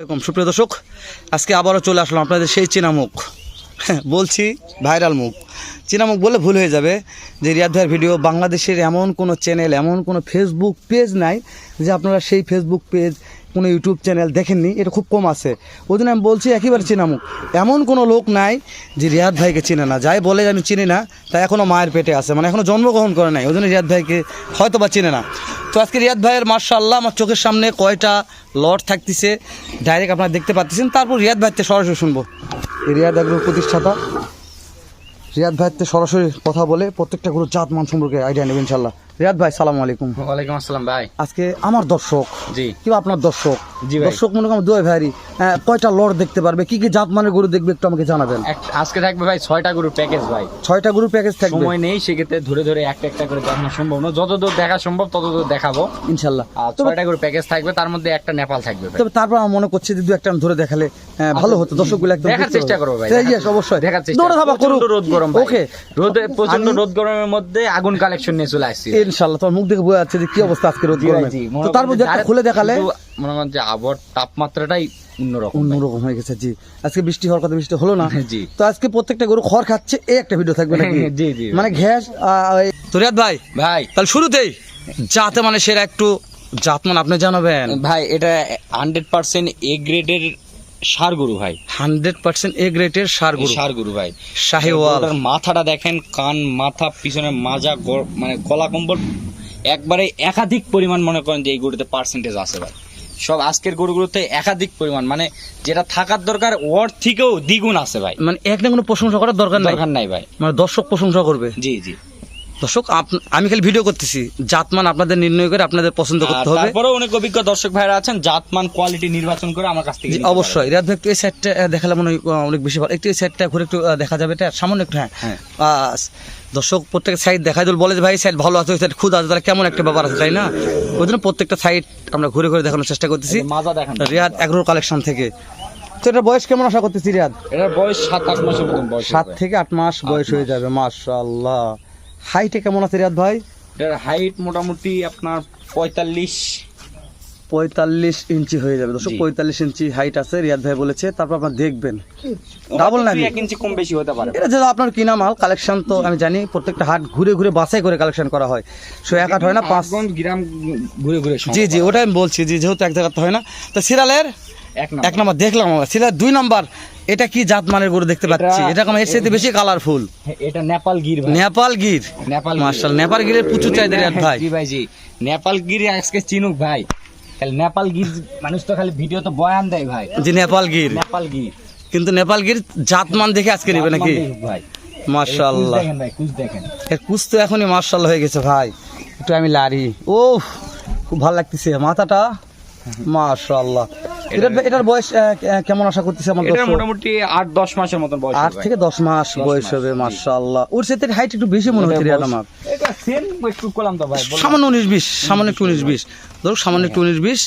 এরকম সুপ্রিয় দর্শক আজকে আবারও চলে আসলাম আপনাদের সেই চেনা মুখ হ্যাঁ, বলছি ভাইরাল মুখ। চেনা মুখ বলে ভুল হয়ে যাবে যে রিয়াদ ভাইয়ের ভিডিও। বাংলাদেশের এমন কোনো চ্যানেল এমন কোনো ফেসবুক পেজ নাই যে আপনারা সেই ফেসবুক পেজ কোনো ইউটিউব চ্যানেল দেখেননি, এটা খুব কম আছে। ওই আমি বলছি, একেবারে চেনা মুখ এমন কোনো লোক নাই যে রিয়াদ ভাইকে চিনে না। যাই বলে আমি চিনি না তাই এখনও মায়ের পেটে আছে মানে এখনও জন্মগ্রহণ করে নাই, ওই জন্য রিয়াদ ভাইকে হয়তো বা চিনে না। তো আজকে রিয়াদ ভাইয়ের মার্শাল্লাহ আমার চোখের সামনে কয়টা লট থাকতেছে ডাইরেক্ট আপনারা দেখতে পাচ্ছেন তারপর রিয়াদ ভাইতে সরাসরি শুনব। রিয়াদ আগ্রহ প্রতিষ্ঠাতা। রিয়াদ ভাইতে সরাসরি কথা বলে প্রত্যেকটা গুরু জাত মান সম্পর্কে আইডিয়া নেবেন ইনশাল্লাহ রিয়াদ ভাই সালাম আলাইকুম। ওয়ালাইকুম আসসালাম ভাই। আজকে আমার দর্শক। জি। কিংবা আপনার দর্শক? জি ভাই। দর্শক মনে করেন দুই ভাইরি কয়টা লট দেখতে পারবে? কি কি জাত গরু দেখবে একটু আমাকে জানাবেন? আজকে থাকবে ভাই ছয়টা গরুর প্যাকেজ ভাই। ছয়টা গরু প্যাকেজ থাকবে। সময় নেই সেক্ষেত্রে ধরে ধরে একটা একটা করে দেখানো সম্ভব না দেখা সম্ভব দেখাবো। ইনশাল্লাহ। আর ছয়টা গরুর প্যাকেজ থাকবে তার মধ্যে একটা নেপাল থাকবে তবে তারপর আমার মনে করছে যে দু একটা ধরে দেখালে ভালো হতো। দর্শকগুলো একদম দেখার চেষ্টা। করব ভাই অবশ্যই। দেখার চেষ্টা দৌড়ে রোদ গরম ওকে। রোদে প্রচণ্ড রোদ গরমের মধ্যে আগুন কালেকশন নিয়ে চলে আসছি। ইনশাল্লাহ তোমার মুখ দেখে বোঝা যাচ্ছে যে কি অবস্থা আজকে রোদ গরমে। তো তারপর যে একটা খুলে দেখালে? মনে করেন যে আবহাওয়ার তাপমাত্রাটাই অন্যরকম। অন্যরকম হয়ে গেছে জি। আজকে বৃষ্টি হওয়ার কথা বৃষ্টি হলো না। জি। তো আজকে প্রত্যেকটা গরু খড় খাচ্ছে এই একটা ভিডিও থাকবে নাকি? জি, জি। মানে ঘ্যাস তো রিয়াদ ভাই ভাই। তাহলে শুরুতেই যাতে মানে সেরা একটু জাত মানে আপনি জানাবেন। ভাই এটা হান্ড্রেড পার্সেন্ট এ গ্রেডের সার গরু ভাই। হান্ড্রেড পার্সেন্ট এ গ্রেটের সার গরু সার গরু ভাই। শাহিওয়াল। মাথাটা দেখেন কান মাথা পিছনে মাজা মানে গলা কম্বল একবারে একাধিক পরিমাণ মনে করেন যে এই গরুতে পার্সেন্টেজ আছে ভাই। সব আজকের গরুগুলোতে একাধিক পরিমাণ মানে যেটা থাকার দরকার ওর থেকেও দ্বিগুণ আছে ভাই। মানে এক না কোনো প্রশংসা করার দরকার দরকার নাই ভাই। মানে দর্শক প্রশংসা করবে? জি জি। দর্শক আমি খালি ভিডিও করতেছি। জাতমান আপনাদের নির্ণয় করে আপনাদের পছন্দ করতে হবে। তারপরেও অনেক অভিজ্ঞ দর্শক ভাইরা আছেন জাতমান কোয়ালিটি নির্বাচন করে আমার কাছ থেকে অবশ্যই। রিয়াদ ভাই একটু এই আহ, দেখালে মনে হয় অনেক বেশি ভালো। একটু এই সাইডটা ঘুরে একটু দেখা যাবে। এটা সামান্য একটু হ্যাঁ। হ্যাঁ। দর্শক প্রত্যেকটা সাইড দেখা দিল বলে যে ভাই সাইড ভালো আছে ওই সাইড খুদ আছে তাহলে কেমন একটা ব্যাপার আছে তাই না? ওই জন্য প্রত্যেকটা সাইড আমরা ঘুরে ঘুরে দেখানোর চেষ্টা করতেছি। পারেন। মাজা দেখান। রিয়াদ এগ্রোর কালেকশন থেকে। তো এটার বয়স কেমন আশা করতেছি রিয়াদ? এটার বয়স সাত আট মাসের মতন বয়স সাত থেকে আট মাস বয়স হয়ে যাবে মাশাআল্লাহ। হাইটে কেমন আছে রিয়াদ ভাই? এটার হাইট মোটামুটি আপনার পঁয়তাল্লিশ। পঁয়তাল্লিশ ইঞ্চি হয়ে যাবে। দর্শক। পঁয়তাল্লিশ ইঞ্চি হাইট আছে রিয়াদ ভাই বলেছে। তারপর আপনার দেখবেন। ডাবল না এক ইঞ্চি কম বেশি হতে পারে। এটা যেহেতু আপনার কিনা মাল কালেকশন তো আমি জানি প্রত্যেকটা হাট ঘুরে ঘুরে বাছাই করে কালেকশন করা হয়। সো এক হাট হয় না পাঁচ পাঁচগঞ্জ গ্রাম ঘুরে ঘুরে জি জি ওটাই আমি বলছি জি যেহেতু এক জায়গাতে হয় না। তো সিরালের? এক এক নম্বর। দেখলাম আমরা। সিরাল দুই নম্বর এটা কি জাত মানের গরু দেখতে পাচ্ছি? এটা- কম এর সাথে বেশি কালারফুল এটা নেপাল গির নেপাল গির? নেপাল মার্শাল নেপাল গিরের প্রচুর চাহিদা ভাই। জি ভাই জি। নেপাল গির আজকে চিনুক ভাই। খালি নেপাল গির মানুষ তো খালি ভিডিও তো বয়ান দেয় ভাই। জি নেপাল গির। নেপাল গির। কিন্তু নেপাল গির জাত মান দেখে আজকে নেবে নাকি? ভাই। মার্শাল্লাহ কুচ দেখেন ভাই কুচ দেখেন। এর কুচ তো এখনই মার্শাল হয়ে গেছে ভাই। একটু আমি লারি ও খুব ভালো লাগতেছে মাথাটা। মার্শাল্লাহ এটার এটার বয়স কেমন আশা করতেছে আমার এটা মোটামুটি আট দশ মাসের মতন বয়স আট থেকে দশ মাস বয়স হবে জি। মার্শাল্লাহ ওর সাথে হাইট একটু বেশি মনে হচ্ছে রিয়াদ আমার এটা সেম একটু করলাম তো ভাই সামান্য উনিশ বিশ সামান্য একটু উনিশ বিশ। ধরুক সামান্য একটু উনিশ বিশ।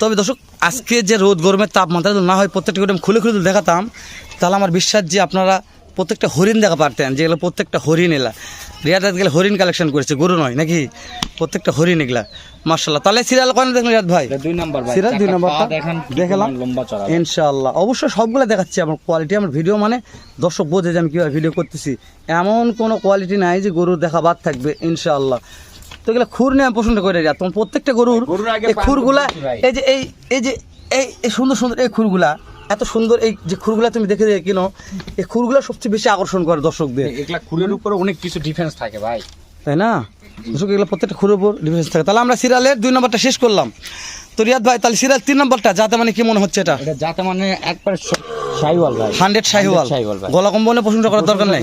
তবে দর্শক আজকে যে রোদ গরমের তাপমাত্রা যদি না হয় প্রত্যেকটা করে আমি খুলে খুলে দেখাতাম তাহলে আমার বিশ্বাস যে আপনারা প্রত্যেকটা হরিণ দেখা পারতেন যেগুলো প্রত্যেকটা হরিণ এলা। রিয়াদ গেলে হরিণ কালেকশন করেছে গরু নয় নাকি? প্রত্যেকটা হরিণ এগুলা মার্শাল্লাহ তাহলে সিরিয়াল করেন দেখলেন রিয়াদ ভাই? দুই নাম্বার সিরাজ দুই কি দেখালাম। লম্বা চড়া। ইনশাআল্লাহ। অবশ্যই সবগুলো দেখাচ্ছি আমার কোয়ালিটি আমার ভিডিও মানে দর্শক বোঝে যে আমি কীভাবে ভিডিও করতেছি। এমন কোনো কোয়ালিটি নাই যে গরুর দেখা বাদ থাকবে ইনশাআল্লাহ। তো এগুলো খুর নিয়ে আমি পছন্দ করে যা তোমার প্রত্যেকটা গরুর গরুর এই খুরগুলা এই যে এই এই যে এই এই সুন্দর সুন্দর এই খুরগুলা এত সুন্দর এই যে খুরগুলা তুমি দেখে কিনো এই খুরগুলা সবচেয়ে বেশি আকর্ষণ করে দর্শকদের। এগুলা খুরের উপরে অনেক কিছু ডিফেন্স থাকে ভাই। তাই না? দর্শক এগুলো প্রত্যেকটা খুরের উপর ডিফেন্স থাকে। তাহলে আমরা সিরিয়ালের দুই নম্বরটা শেষ করলাম। তো রিয়াদ ভাই তাহলে সিরিয়াল তিন নম্বরটা যাতে মানে কি মনে হচ্ছে এটা? যাতে মানে একবার শাহিওয়াল ভাই। হান্ড্রেড শাহিওয়াল। গলা কম্বনে প্রশংসা করার দরকার নেই।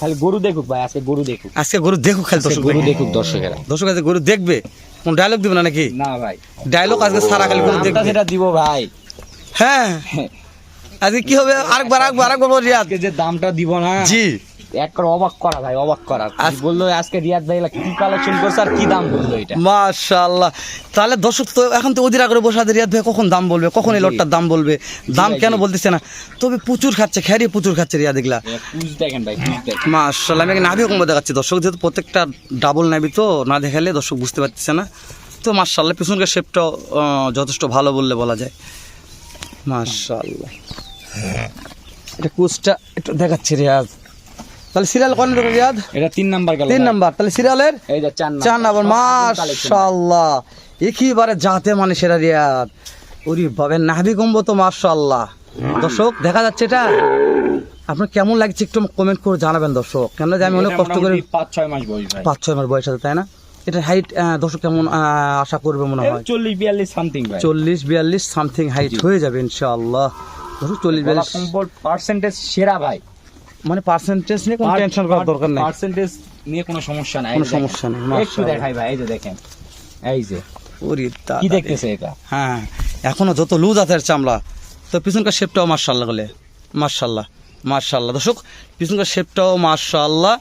খালি গরু দেখুক ভাই আজকে গরু দেখুক। আজকে গরু দেখুক খালি দর্শক গরু দেখুক দর্শকেরা। দর্শক আজকে গরু দেখবে? কোন ডায়লগ দিবে না নাকি? না ভাই। ডায়লগ আজকে সারা খালি গরু দেখবে। যেটা দিব ভাই। হ্যাঁ। আজকে কি হবে? আরেকবার আরেকবার আরেকবার বল রিয়াদ। আজকে যে দামটা দিব না জি। এক করে অবাক করা ভাই অবাক করা। আজ- বলল আজকে রিয়াদ ভাই কি কালেকশন করছে আর কি দাম বলল এটা? মাশাআল্লাহ। তাহলে দর্শক তো এখন তো অধীর করে বসে আছে রিয়াদ ভাই কখন দাম বলবে? কখন এই। লটটার দাম বলবে? দাম কেন বলতেছে না? তবে প্রচুর খাচ্ছে খেয়ারি প্রচুর খাচ্ছে রিয়াদ এগুলা। দেখেন ভাই মাশাআল্লাহ আমি নাভিও কমে দেখাচ্ছি। দর্শক যেহেতু প্রত্যেকটা ডাবল নাবি তো না দেখালে দর্শক বুঝতে পারতেছে না। তো মাশাআল্লাহ পিছনকার শেপটাও যথেষ্ট ভালো বললে বলা যায়। মাশাআল্লাহ। এটা কুচটা একটু দেখাচ্ছি রিয়াজ। তাহলে সিরিয়াল কোন রিয়াদ এটা তিন নাম্বার গেল তিন নাম্বার। তাহলে সিরিয়ালের এই যে চার চার নাম্বার। সব নতুন collection। মাশাআল্লাহ। একেবারে জাতে মানে সেরা রিয়াদ ওরি বাবে নাভি কম্বো তো মাশাআল্লাহ। দর্শক দেখা যাচ্ছে এটা? আপনার কেমন লাগছে একটু কমেন্ট করে জানাবেন দর্শক। কেন যে আমি অনেক কষ্ট করে পাঁচ ছয় মাস বয়স পাঁচ ছয় মাস বয়স আছে তাই না? এটা হাইট দর্শক কেমন আশা করবে মনে হয়? চল্লিশ বিয়াল্লিশ সামথিং চল্লিশ বিয়াল্লিশ সামথিং হাইট হয়ে যাবে ইনশাআল্লাহ। দর্শক চল্লিশ বিয়াল্লিশ। পার্সেন্টেজ সেরা ভাই। মানে পার্সেন্টেজ নিয়ে কোনো টেনশন করার দরকার নেই। পার্সেন্টেজ নিয়ে কোনো সমস্যা নাই। কোনো সমস্যা নেই, একটু দেখাই ভাই এই যে দেখেন। এই যে। ওরে কি দেখতেছে এটা? হ্যাঁ এখনও যত লুজ হাতের চামড়া তো পিছনকার শেপটাও মার্শাল্লাহ বলে মার্শাল্লাহ মার্শাল্লাহ দর্শক পিছনকার শেপটাও মার্শাল্লাহ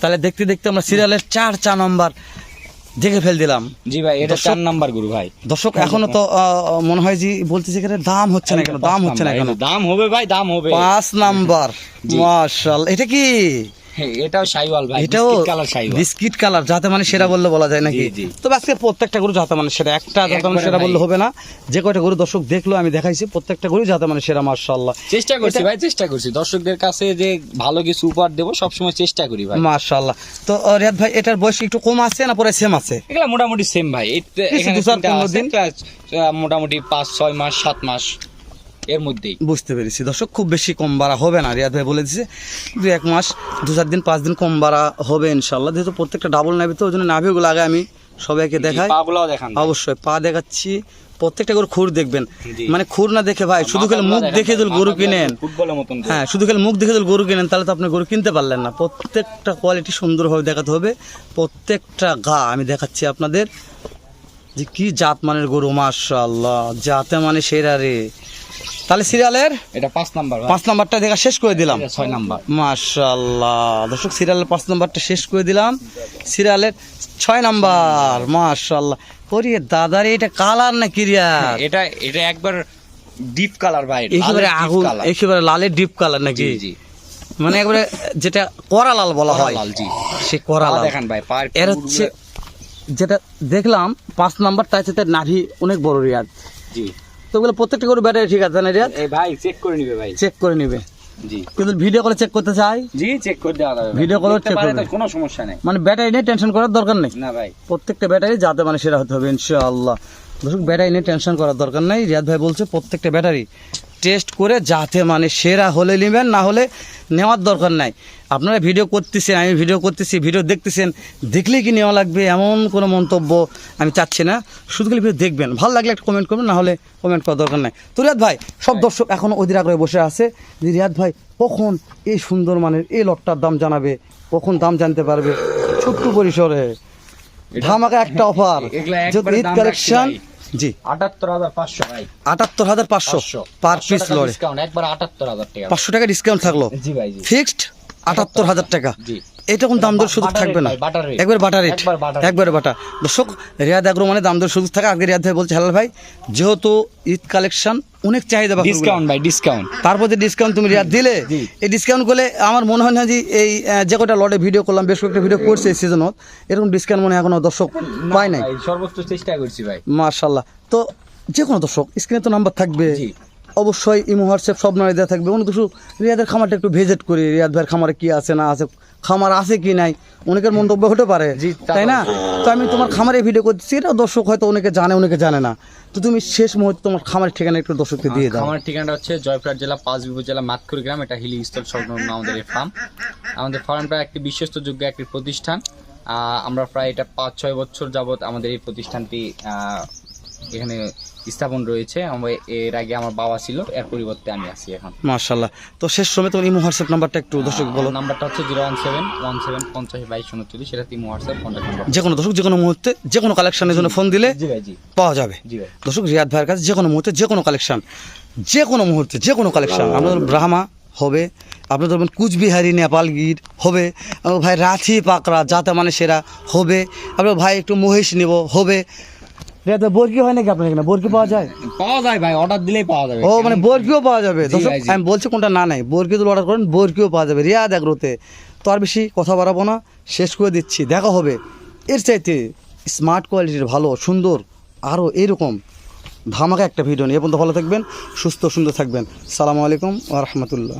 তাহলে দেখতে দেখতে আমরা সিরিয়ালের চার চার নম্বর দেখে ফেল দিলাম। জি ভাই এটা চার নাম্বার গরু ভাই। দর্শক এখনও তো আহ, মনে হয় যে বলতেছে এখানে দাম হচ্ছে না কেন দাম হচ্ছে না কেন দাম হবে ভাই দাম হবে। পাঁচ নাম্বার মার্শাল এটা কি? এটাও সাইওয়াল ভাই এটাও কালার সাইওয়াল। বিস্কিট কালার যাতে মানে সেরা বললে বলা যায় নাকি। তবে আজকে প্রত্যেকটা গরু যাতে মানে সেরা একটা যাতে মানে সেরা বললে হবে না। যে কয়টা গরু দর্শক দেখল আমি দেখাইছি প্রত্যেকটা গরু যাতে মানে সেরা মার্শাল্লাহ চেষ্টা করছি ভাই চেষ্টা করছি। দর্শকদের কাছে যে ভালো কিছু উপহার দেবো সবসময় চেষ্টা করি ভাই। মার্শাল্লাহ তো রিয়াদ ভাই এটার বয়স একটু কম আছে না পরে সেম আছে? এগুলা মোটামুটি সেম ভাই। এখানে? মোটামুটি পাঁচ ছয় মাস সাত মাস। এর মধ্যেই। বুঝতে পেরেছি। দর্শক খুব বেশি কম বাড়া হবে না রিয়াদ ভাই বলে দিছে। দু এক মাস দু চার দিন পাঁচ দিন কম বাড়া হবে ইনশাল্লাহ যেহেতু প্রত্যেকটা ডাবল নাবি তো ওই জন্য নাভিগুলো আগে আমি সবাইকে দেখাই। অবশ্যই পা দেখাচ্ছি। প্রত্যেকটা গরু খুর দেখবেন। মানে খুর না দেখে ভাই শুধু খেলে মুখ দেখে যদি গরু কিনেন। হ্যাঁ শুধু খেলে মুখ দেখে যদি গরু কিনেন তাহলে তো আপনি গরু কিনতে পারলেন না। প্রত্যেকটা কোয়ালিটি সুন্দরভাবে দেখাতে হবে। প্রত্যেকটা গা আমি দেখাচ্ছি আপনাদের। যে কি জাত মানের গরু মাশাআল্লাহ। জাতে মানে সেরা রে। তাহলে সিরিয়ালের? এটা পাঁচ নাম্বার পাঁচ নাম্বারটা দেখা শেষ করে দিলাম। ছয় নাম্বার। মাশাআল্লাহ। দর্শক সিরিয়ালের পাঁচ নাম্বারটা শেষ করে দিলাম। সিরিয়ালের ছয় নাম্বার। মাশাআল্লাহ। ওরে দাদারে এটা কালার না কিরিয়া এটা এটা একবার ডিপ কালার ভাই। একেবারে আগুন। একেবারে লালের ডিপ কালার নাকি? জি মানে একবারে যেটা করা লাল বলা হয়। লাল জি। সে করা লাল। দেখান ভাই পায়ের এর হচ্ছে যেটা দেখলাম পাঁচ নাম্বারটা আছে সাথে নাভি অনেক বড় রিয়াদ। জি। তো ওগুলো প্রত্যেকটা গরু ব্যাটারি ঠিক আছে না রিয়াজ? এই ভাই চেক করে নিবে ভাই। চেক করে নিবে। জি। কিন্তু ভিডিও কলে চেক করতে চাই? জি চেক করে দেওয়া যাবে ভিডিও কলে চেক। তো কোনো সমস্যা নেই। মানে ব্যাটারি নিয়ে টেনশন করার দরকার নেই? না ভাই। প্রত্যেকটা ব্যাটারি যাতে মানে সেরা হতে হবে ইনশাআল্লাহ। দর্শক ব্যাটারি নিয়ে টেনশন করার দরকার নাই। রিয়াদ ভাই বলছে প্রত্যেকটা ব্যাটারি টেস্ট করে যাতে মানে সেরা হলে নেবেন না হলে নেওয়ার দরকার নাই। আপনারা ভিডিও করতেছেন আমি ভিডিও করতেছি ভিডিও দেখতেছেন দেখলেই কি নেওয়া লাগবে এমন কোনো মন্তব্য আমি চাচ্ছি না। শুধু খালি ভিডিও দেখবেন ভালো লাগলে একটা কমেন্ট করবেন না হলে কমেন্ট করার দরকার নাই। তো রিয়াদ ভাই সব দর্শক এখন অধীর আগ্রহে বসে আছে। যে রিয়াদ ভাই কখন এই সুন্দর মানের এই লটটার দাম জানাবে? কখন দাম জানতে পারবে? ছোট্ট পরিসরে। ধামাকা একটা অফার ঈদ কালেকশন জি। আটাত্তর হাজার পাঁচশো। ভাই। আটাত্তর হাজার পাঁচশো পার পিস লড়ে একবার আটাত্তর হাজার টাকা। পাঁচশো টাকা ডিসকাউন্ট থাকল? জি ভাই ফিক্সড আটাত্তর হাজার টাকা। জি। এটা কোন দাম দর সুযোগ থাকবে না। একবার বাটার রেট একবার বাটা দর্শক রিয়াদ আগ্রো মানে দাম দর সুযোগ থাকে। আগে রিয়াদ ভাই বলছে হালাল ভাই যেহেতু ঈদ কালেকশন অনেক চাহিদা ডিসকাউন্ট ভাই ডিসকাউন্ট তারপর যে ডিসকাউন্ট তুমি রিয়াদ দিলে এই ডিসকাউন্ট করলে আমার মনে হয় না যে এই যে কটা লটে ভিডিও করলাম বেশ কয়েকটা ভিডিও করছে এই সিজনত এরকম ডিসকাউন্ট মনে হয় এখনও দর্শক পায় নাই। সর্বোচ্চ চেষ্টা করছি ভাই। মার্শাল্লাহ তো যে কোনো দর্শক স্ক্রিনে তো নাম্বার থাকবে। অবশ্যই ইমো হোয়াটসঅ্যাপ সব নয় দেওয়া থাকবে। অনেক কিছু রিয়াদের খামারটা একটু ভিজিট করি। রিয়াদ ভাইয়ের খামারে কি আছে না আছে খামার আছে কি নাই অনেকের মন্তব্য হতে পারে তাই না? তো আমি তোমার খামারে ভিডিও করতেছি এটা দর্শক হয়তো অনেকে জানে অনেকে জানে না। তো তুমি শেষ মুহূর্তে তোমার খামারের ঠিকানা একটু দর্শককে দিয়ে দাও। আমার ঠিকানাটা হচ্ছে জয়পুরহাট জেলা পাঁচবিবু জেলা মাতকুড়ি গ্রাম। এটা হিলি স্থল সংলগ্ন আমাদের এই ফার্ম আমাদের ফার্মটা একটি বিশ্বস্তযোগ্য একটি প্রতিষ্ঠান। আমরা প্রায় এটা পাঁচ ছয় বছর যাবত আমাদের এই প্রতিষ্ঠানটি এখানে স্থাপন রয়েছে। আমরা এর আগে আমার বাবা ছিল এর পরিবর্তে আমি আছি এখন। মার্শাল্লাহ তো শেষ সময় তোমার ইমো হোয়াটসঅ্যাপ নাম্বারটা একটু দর্শক বলো। নাম্বারটা হচ্ছে zero one seven one seven পঞ্চাশ বাইশ উনচল্লিশ সেটা তিন হোয়াটসঅ্যাপ কন্ট্যাক্ট নাম্বার যে কোনো দর্শক যে কোনো মুহূর্তে যে কোনো কালেকশনের জন্য ফোন দিলে জি ভাই জি। পাওয়া যাবে। জি ভাই। দর্শক রিয়াদ ভাইয়ের কাছে যে কোনো মুহূর্তে যে কোনো কালেকশন যে কোনো মুহূর্তে যে কোনো কালেকশন আপনাদের ব্রাহ্মা হবে আপনাদের ধরবেন কুচবিহারি নেপাল গির হবে ভাই রাথি পাকড়া যাতে মানে সেরা হবে। আপনার ভাই একটু মহিষ নিব হবে। ভাই বরকি হয় নাকি আপনার এখানে? বরকি পাওয়া যায়? পাওয়া যায় ভাই অর্ডার দিলেই পাওয়া যাবে। ও মানে বরকিও পাওয়া যাবে। আমি বলছি কোনটা না নাই। বরকি অর্ডার করেন বরকিও পাওয়া যাবে। রিয়াদ এগ্রোতে। তো আর বেশি কথা বাড়াবো না শেষ করে দিচ্ছি। দেখা হবে। এর চাইতে স্মার্ট কোয়ালিটির ভালো সুন্দর আরও এরকম ধামাকা একটা ভিডিও নিয়ে। পর্যন্ত ভালো থাকবেন সুস্থ সুন্দর থাকবেন। সালামু আলাইকুম ওয়া রাহমাতুল্লাহ।